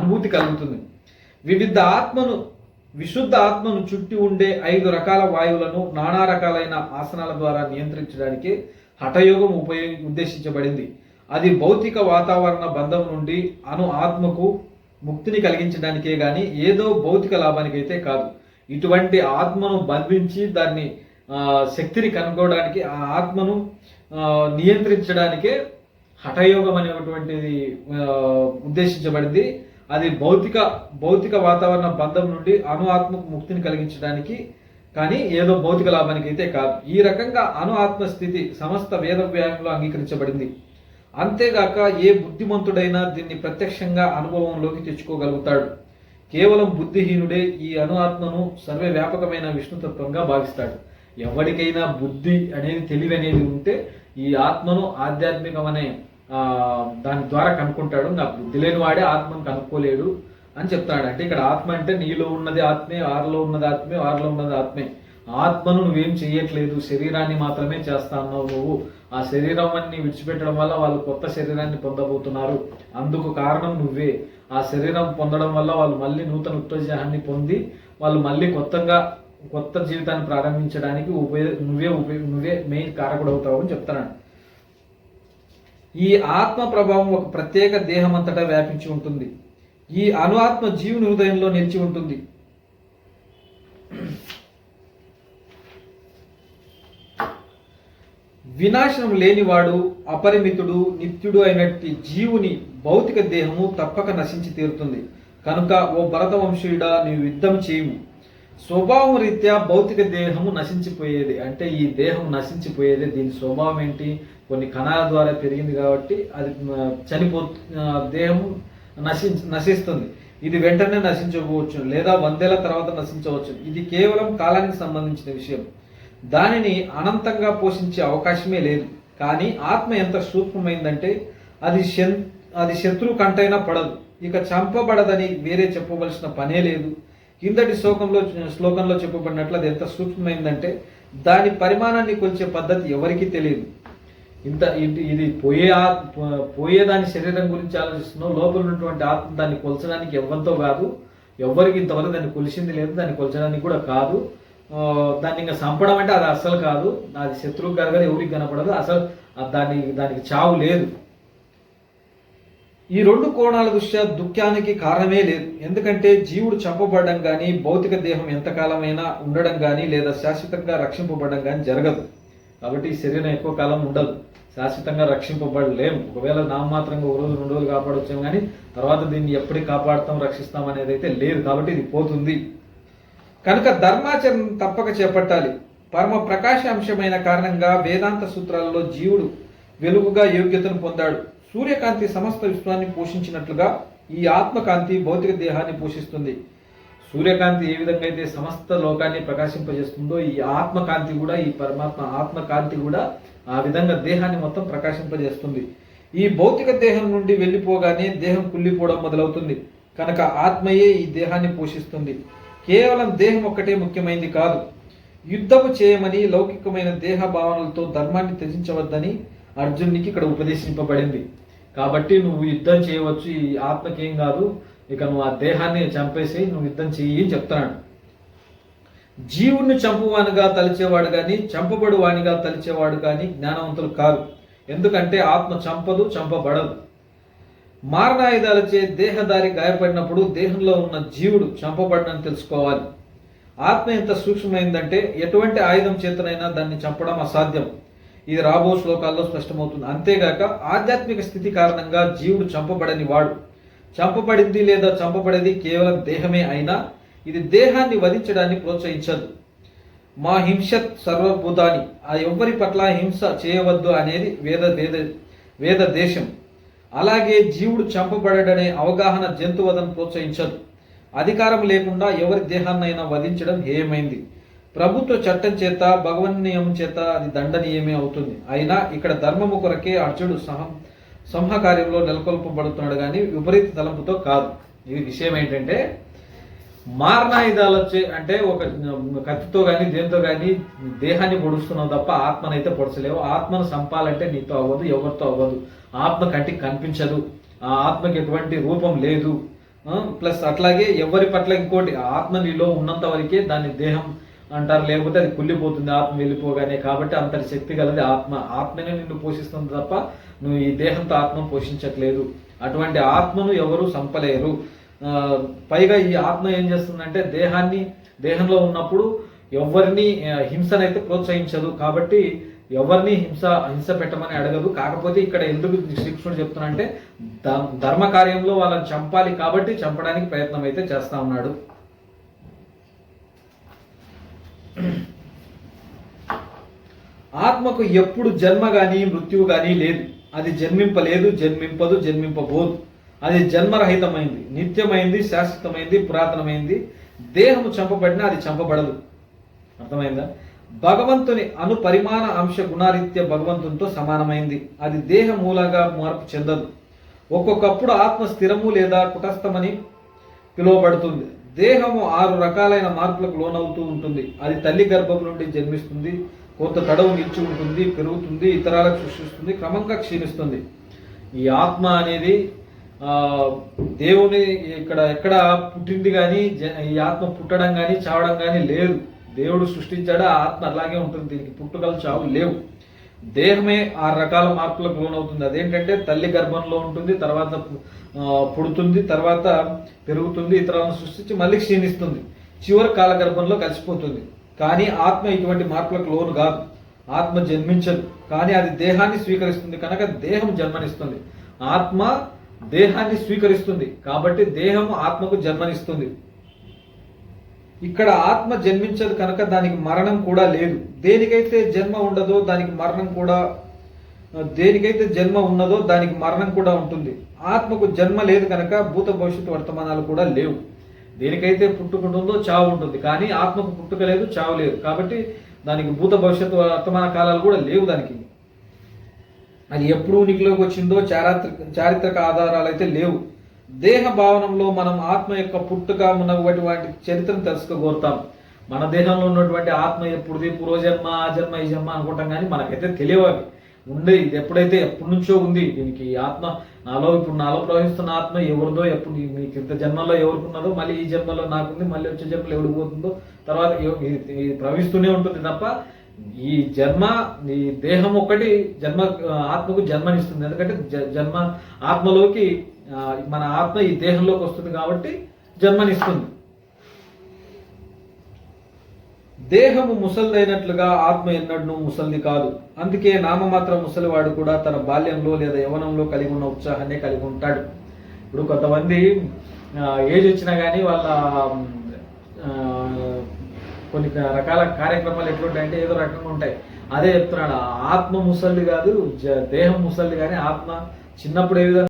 అనుభూతి కలుగుతుంది. వివిధ ఆత్మను విశుద్ధ ఆత్మను చుట్టి ఉండే ఐదు రకాల వాయువులను నానా రకాలైన ఆసనాల ద్వారా నియంత్రించడానికి హఠయోగం ఉపయోగి ఉద్దేశించబడింది. అది భౌతిక వాతావరణ బంధం నుండి అను ఆత్మకు ముక్తిని కలిగించడానికే కానీ ఏదో భౌతిక లాభానికైతే కాదు. ఇటువంటి ఆత్మను బంధించి దాన్ని శక్తిని కనుక్కోవడానికి ఆ ఆత్మను నియంత్రించడానికే హఠయోగం అనేటువంటిది ఉద్దేశించబడింది. అది భౌతిక భౌతిక వాతావరణ బంధం నుండి అణు ఆత్మకు ముక్తిని కలిగించడానికి కానీ ఏదో భౌతిక లాభానికి అయితే కాదు. ఈ రకంగా అణు ఆత్మ స్థితి సమస్త వేద వ్యాయంలో అంగీకరించబడింది. అంతేగాక ఏ బుద్ధిమంతుడైనా దీన్ని ప్రత్యక్షంగా అనుభవంలోకి తెచ్చుకోగలుగుతాడు. కేవలం బుద్ధిహీనుడే ఈ అణు ఆత్మను సర్వవ్యాపకమైన విష్ణుతత్వంగా భావిస్తాడు. ఎవరికైనా బుద్ధి అనేది తెలివి అనేది ఉంటే ఈ ఆత్మను ఆధ్యాత్మికమనే దాని ద్వారా కనుక్కుంటాడు. నాకు బుద్ధి లేని వాడే ఆత్మను కనుక్కోలేడు అని చెప్తాడు. అంటే ఇక్కడ ఆత్మ అంటే నీలో ఉన్నది ఆత్మే ఆరులో ఉన్నది ఆత్మే ఆరులో ఉన్నది ఆత్మే. ఆత్మను నువ్వేం చేయట్లేదు. శరీరాన్ని మాత్రమే చేస్తా అన్నావు నువ్వు. ఆ శరీరం అన్ని విడిచిపెట్టడం వల్ల వాళ్ళు కొత్త శరీరాన్ని పొందబోతున్నారు. అందుకు కారణం నువ్వే. ఆ శరీరం పొందడం వల్ల వాళ్ళు మళ్ళీ నూతన ఉత్తేజాన్ని పొంది వాళ్ళు మళ్ళీ కొత్తగా కొత్త జీవితాన్ని ప్రారంభించడానికి ఉపయోగ నువ్వే ఉపయోగ నువ్వే మెయిన్ కారకుడు అవుతావు అని చెప్తున్నాడు ఈ ఆత్మ ప్రభావం ఒక ప్రత్యేక దేహం అంతటా వ్యాపించి ఉంటుంది. ఈ అణు ఆత్మ జీవుని హృదయంలో నిలిచి ఉంటుంది. వినాశనం లేనివాడు అపరిమితుడు నిత్యుడు అయినట్టి జీవుని భౌతిక దేహము తప్పక నశించి తీరుతుంది. కనుక ఓ భరత వంశీయుడా నీవు యుద్ధం చేయము. స్వభావం రీత్యా భౌతిక దేహము నశించిపోయేది. అంటే ఈ దేహం నశించిపోయేది. దీని స్వభావం ఏంటి? కొన్ని కణాల ద్వారా పెరిగింది కాబట్టి అది చనిపో దేహము దేహం నశిస్తుంది. ఇది వెంటనే నశించకపోవచ్చు లేదా వందేళ్ళ తర్వాత నశించవచ్చు. ఇది కేవలం కాలానికి సంబంధించిన విషయం. దానిని అనంతంగా పోషించే అవకాశమే లేదు. కానీ ఆత్మ ఎంత సూక్ష్మమైందంటే అది శన్ అది శత్రువు కంటైనా పడదు. ఇక చంపబడదని వేరే చెప్పవలసిన పనే లేదు. కిందటి శ్లోకంలో శ్లోకంలో చెప్పబడినట్లు అది ఎంత సూక్ష్మమైందంటే దాని పరిమాణాన్ని కొలిచే పద్ధతి ఎవరికీ తెలియదు. ఇంత ఇది ఇది పోయే ఆత్- పో- పోయే దాని శరీరం గురించి ఆలోచిస్తున్నావు లోపల ఉన్నటువంటి ఆత్మ దాన్ని కొలచడానికి ఎవరితో కాదు ఎవరికి ఇంతవరకు దాన్ని కొలిసింది లేదు దాన్ని కొలచడానికి కూడా కాదు. దాన్ని ఇంకా చంపడం అంటే అది అస్సలు కాదు. అది శత్రువు కలగదు ఎవరికి కనపడదు. అసలు దాన్ని దానికి చావు లేదు. ఈ రెండు కోణాల దృష్ట్యా దుఃఖానికి కారణమే లేదు. ఎందుకంటే జీవుడు చంపబడడం కానీ భౌతిక దేహం ఎంతకాలమైనా ఉండడం కానీ లేదా శాశ్వతంగా రక్షింపబడడం కానీ జరగదు. కాబట్టి ఈ శరీరం ఎక్కువ కాలం ఉండదు. శాశ్వతంగా రక్షింపబడలేము ఒకవేళ నామమాత్రంగా ఒక రోజు రెండు రోజులు కాపాడొచ్చాం కానీ తర్వాత దీన్ని ఎప్పటికి కాపాడుతాం రక్షిస్తాం అనేది అయితే లేదు. కాబట్టి ఇది పోతుంది. కనుక ధర్మాచరణ తప్పక చేపట్టాలి. పరమ ప్రకాశ అంశమైన కారణంగా వేదాంత సూత్రాలలో జీవుడు వెలుగుగా యోగ్యతను పొందాడు. సూర్యకాంతి సమస్త విశ్వాన్ని పోషించినట్లుగా ఈ ఆత్మకాంతి భౌతిక దేహాన్ని పోషిస్తుంది. సూర్యకాంతి ఏ విధంగా అయితే సమస్త లోకాన్ని ప్రకాశింపజేస్తుందో ఈ ఆత్మకాంతి కూడా ఈ పరమాత్మ ఆత్మకాంతి కూడా ఆ విధంగా దేహాన్ని మొత్తం ప్రకాశింపజేస్తుంది. ఈ భౌతిక దేహం నుండి వెళ్ళిపోగానే దేహం కుళ్ళిపోవడం మొదలవుతుంది. కనుక ఆత్మయే ఈ దేహాన్ని పోషిస్తుంది. కేవలం దేహం ఒక్కటే ముఖ్యమైనది కాదు. యుద్ధము చేయమని లౌకికమైన దేహ భావనలతో ధర్మాన్ని త్యజించవద్దని అర్జునునికి ఇక్కడ ఉపదేశింపబడింది. కాబట్టి నువ్వు యుద్ధం చేయవచ్చు ఈ ఆత్మకేం కాదు. ఇక నువ్వు ఆ దేహాన్ని చంపేసి నువ్వు యుద్ధం చెయ్యి అని చెప్తున్నాడు. జీవుణ్ణి చంపువానిగా తలిచేవాడు కానీ చంపబడు వానిగా తలిచేవాడు కానీ జ్ఞానవంతులు కాదు ఎందుకంటే ఆత్మ చంపదు చంపబడదు. మారణాయుధాలచే దేహదారి గాయపడినప్పుడు దేహంలో ఉన్న జీవుడు చంపబడనని తెలుసుకోవాలి. ఆత్మ ఎంత సూక్ష్మమైందంటే ఎటువంటి ఆయుధం చేతనైనా దాన్ని చంపడం అసాధ్యం. ఇది రాబో శ్లోకాల్లో స్పష్టమవుతుంది. అంతేగాక ఆధ్యాత్మిక స్థితి కారణంగా జీవుడు చంపబడని వాడు. చంపబడింది లేదా చంపబడేది కేవలం దేహమే అయినా ఇది దేహాన్ని వధించడాన్ని ప్రోత్సహించదు. మా హింసత్ సర్వభూతాన్ని ఆ ఎవ్వరి పట్ల హింస చేయవద్దు అనేది వేద వేద వేద దేశం. అలాగే జీవుడు చంపబడడనే అవగాహన జంతువదను ప్రోత్సహించదు. అధికారం లేకుండా ఎవరి దేహాన్నైనా వధించడం హేయమైంది. ప్రభుత్వ చట్టం చేత భగవన్ నియమం చేత అది దండనీయమే అవుతుంది. అయినా ఇక్కడ ధర్మము కొరకే అర్జునుడు సహం సంహకార్యంలో నెలకొల్పబడుతున్నాడు కానీ విపరీత తలంపుతో కాదు. ఇది విషయం ఏంటంటే మారణాయుధాలు వచ్చే అంటే ఒక కత్తితో కానీ దేంతో కానీ దేహాన్ని పొడుస్తున్నావు తప్ప ఆత్మనైతే పొడచలేవు. ఆత్మను సంపాలంటే నీతో అవ్వదు ఎవరితో అవ్వదు. ఆత్మ కంటికి కనిపించదు. ఆ ఆత్మకి ఎటువంటి రూపం లేదు. ప్లస్ అట్లాగే ఎవరి పట్ల ఇంకోటి ఆత్మ నీలో ఉన్నంత వరకే దాన్ని దేహం అంటారు. లేకపోతే అది కుళ్ళిపోతుంది ఆత్మ వెళ్ళిపోగానే. కాబట్టి అంతటి శక్తి గలది ఆత్మ. ఆత్మనే నిన్ను పోషిస్తుంది తప్ప నువ్వు ఈ దేహంతో ఆత్మ పోషించట్లేదు. అటువంటి ఆత్మను ఎవరు సంపలేరు. పైగా ఈ ఆత్మ ఏం చేస్తుందంటే దేహాన్ని దేహంలో ఉన్నప్పుడు ఎవరిని హింసనైతే ప్రోత్సహించదు. కాబట్టి ఎవరిని హింస హింస పెట్టమని అడగదు. కాకపోతే ఇక్కడ ఎందుకు శ్రీకృష్ణుడు చెప్తున్నా అంటే ధర్మ కార్యంలో వాళ్ళని చంపాలి కాబట్టి చంపడానికి ప్రయత్నం అయితే చేస్తా ఉన్నాడు. ఆత్మకు ఎప్పుడు జన్మ కానీ మృత్యువు కానీ లేదు. అది జన్మింపలేదు జన్మింపదు జన్మింపబోదు. అది జన్మరహితమైంది నిత్యమైంది శాశ్వతమైంది పురాతనమైంది. దేహము చంపబడినా అది చంపబడదు. అర్థమైందా? భగవంతుని అనుపరిమాణ అంశ గుణారీత్య భగవంతునితో సమానమైంది. అది దేహ మూలంగా మార్పు చెందదు. ఒక్కొక్కప్పుడు ఆత్మ స్థిరము లేదా కుటస్థమని పిలువబడుతుంది. దేహము ఆరు రకాలైన మార్పులకు లోనవుతూ ఉంటుంది. అది తల్లి గర్భం నుండి జన్మిస్తుంది కొంత తడవు నిచ్చి ఉంటుంది పెరుగుతుంది ఇతరాలకు సృష్టిస్తుంది క్రమంగా క్షీణిస్తుంది. ఈ ఆత్మ అనేది దేవుని ఇక్కడ ఎక్కడ పుట్టింది కానీ ఈ ఆత్మ పుట్టడం కానీ చావడం కానీ లేదు. దేవుడు సృష్టించాడు ఆ ఆత్మ అలాగే ఉంటుంది. దీనికి పుట్టుకలు చావు లేవు. దేహమే ఆరు రకాల మార్పులకు లోనవుతుంది. అదేంటంటే తల్లి గర్భంలో ఉంటుంది తర్వాత పుడుతుంది తర్వాత పెరుగుతుంది ఇతరులను సృష్టించి మళ్ళీ క్షీణిస్తుంది. చివరి కాల గర్భంలో కలిసిపోతుంది. కానీ ఆత్మ ఇటువంటి మార్పులకు లోను కాదు. ఆత్మ జన్మించదు. కానీ అది దేహాన్ని స్వీకరిస్తుంది కనుక దేహం జన్మనిస్తుంది. ఆత్మ దేహాన్ని స్వీకరిస్తుంది. కాబట్టి దేహం ఆత్మకు జన్మనిస్తుంది. ఇక్కడ ఆత్మ జన్మించదు కనుక దానికి మరణం కూడా లేదు. దేనికైతే జన్మ ఉండదో దానికి మరణం కూడా దేనికైతే జన్మ ఉన్నదో దానికి మరణం కూడా ఉంటుంది. ఆత్మకు జన్మ లేదు కనుక భూత భవిష్యత్తు వర్తమానాలు కూడా లేవు. దేనికైతే పుట్టుకుంటుందో చావు ఉంటుంది. కానీ ఆత్మకు పుట్టుక లేదు చావు లేదు. కాబట్టి దానికి భూత భవిష్యత్తు వర్తమాన కాలాలు కూడా లేవు దానికి. అది ఎప్పుడు ఉనికిలోకి వచ్చిందో చారిత్రక చారిత్రక ఆధారాలు అయితే లేవు. దేహ భావనంలో మనం ఆత్మ యొక్క పుట్టుక ఉన్నటువంటి వాటి చరిత్రను తెలుసుకోగోరుతాం. మన దేహంలో ఉన్నటువంటి ఆత్మ ఎప్పుడుది? పూర్వజన్మ ఆ జన్మ ఈ జన్మ అనుకుంటాం కానీ మనకైతే తెలియవు అవి. ఉండే ఇది ఎప్పుడైతే ఎప్పటి నుంచో ఉంది. దీనికి ఆత్మ నాలో ఇప్పుడు నాలో ప్రవహిస్తున్న ఆత్మ ఎవరిదో ఎప్పుడు మీకు ఇంత జన్మలో ఎవరికి మళ్ళీ ఈ జన్మలో నాకుంది మళ్ళీ వచ్చే జన్మలో ఎవరికి పోతుందో తర్వాత ఇది ప్రవహిస్తూనే ఉంటుంది తప్ప ఈ జన్మ ఈ దేహం ఒక్కటి జన్మ ఆత్మకు జన్మనిస్తుంది. ఎందుకంటే జన్మ ఆత్మలోకి మన ఆత్మ ఈ దేహంలోకి వస్తుంది కాబట్టి జన్మనిస్తుంది. దేహము ముసలిదైనట్లుగా ఆత్మ ఎన్నడూ ముసలిది కాదు. అందుకే నామమాత్ర ముసలివాడు కూడా తన బాల్యంలో లేదా యవనంలో కలిగి ఉన్న ఉత్సాహాన్ని కలిగి ఉంటాడు. ఇప్పుడు కొంతమంది ఏజ్ వచ్చినా కానీ వాళ్ళ ఆ, కొన్ని రకాల కార్యక్రమాలు ఎట్లుంటాయంటే ఏదో రకంగా ఉంటాయి. అదే చెప్తున్నాడు ఆత్మ ముసళ్ళు కాదు దేహం ముసళ్ళు కానీ ఆత్మ చిన్నప్పుడు ఏ విధంగా